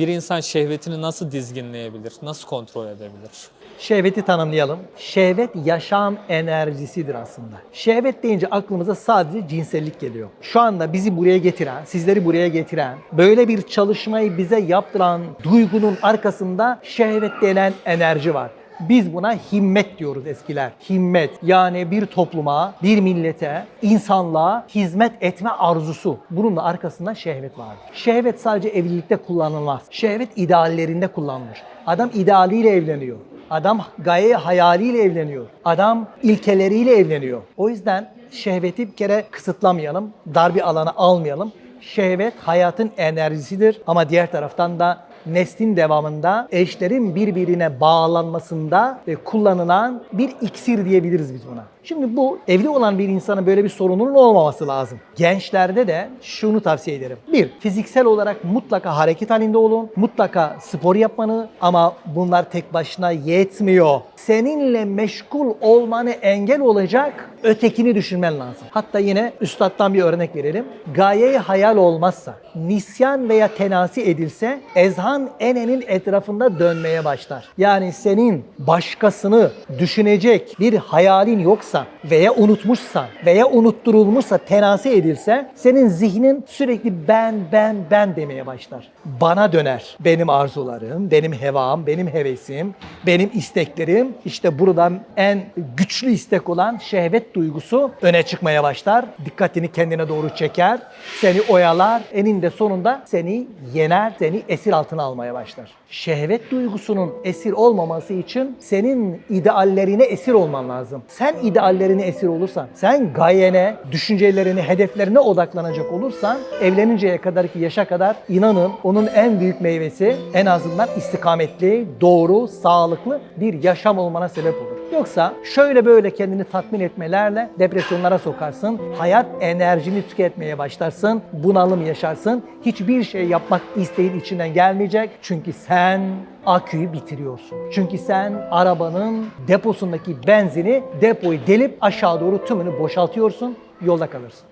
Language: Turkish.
bir insan şehvetini nasıl dizginleyebilir? Nasıl kontrol edebilir? Şehveti tanımlayalım. Şehvet yaşam enerjisidir aslında. Şehvet deyince aklımıza sadece cinsellik geliyor. Şu anda bizi buraya getiren, sizleri buraya getiren, böyle bir çalışmayı bize yaptıran duygunun arkasında şehvet denen enerji var. Biz buna himmet diyoruz eskiler. Himmet yani bir topluma, bir millete, insanlığa hizmet etme arzusu. Bunun da arkasında şehvet var. Şehvet sadece evlilikte kullanılmaz. Şehvet ideallerinde kullanılır. Adam idealiyle evleniyor. Adam gaye hayaliyle evleniyor. Adam ilkeleriyle evleniyor. O yüzden şehveti bir kere kısıtlamayalım. Dar bir alana almayalım. Şehvet hayatın enerjisidir ama diğer taraftan da neslin devamında eşlerin birbirine bağlanmasında kullanılan bir iksir diyebiliriz biz buna. Şimdi bu evli olan bir insanın böyle bir sorununun olmaması lazım. Gençlerde de şunu tavsiye ederim. Bir, fiziksel olarak mutlaka hareket halinde olun. Mutlaka spor yapmanı ama bunlar tek başına yetmiyor. Seninle meşgul olmanı engel olacak ötekini düşünmen lazım. Hatta yine üstattan bir örnek verelim. Gaye hayal olmazsa, nisyan veya tenasi edilse ezhan enenin etrafında dönmeye başlar. Yani senin başkasını düşünecek bir hayalin yoksa veya unutmuşsan veya unutturulmuşsa tenasi edilse senin zihnin sürekli ben ben ben demeye başlar. Bana döner. Benim arzularım, benim hevam, benim hevesim, benim isteklerim işte buradan en güçlü istek olan şehvet duygusu öne çıkmaya başlar. Dikkatini kendine doğru çeker, seni oyalar, eninde sonunda seni yener, seni esir altına almaya başlar. Şehvet duygusunun esir olmaması için senin ideallerine esir olman lazım. Sen ideallerine esir olursan, sen gayene, düşüncelerine, hedeflerine odaklanacak olursan evleninceye kadar ki yaşa kadar inanın onun en büyük meyvesi en azından istikametli, doğru, sağlıklı bir yaşam olmana sebep olur. Yoksa şöyle böyle kendini tatmin etmelerle depresyonlara sokarsın, hayat enerjini tüketmeye başlarsın, bunalım yaşarsın, hiçbir şey yapmak isteğin içinden gelmeyecek çünkü sen aküyü bitiriyorsun. Çünkü sen arabanın deposundaki benzini depoyu delip aşağı doğru tümünü boşaltıyorsun, yolda kalırsın.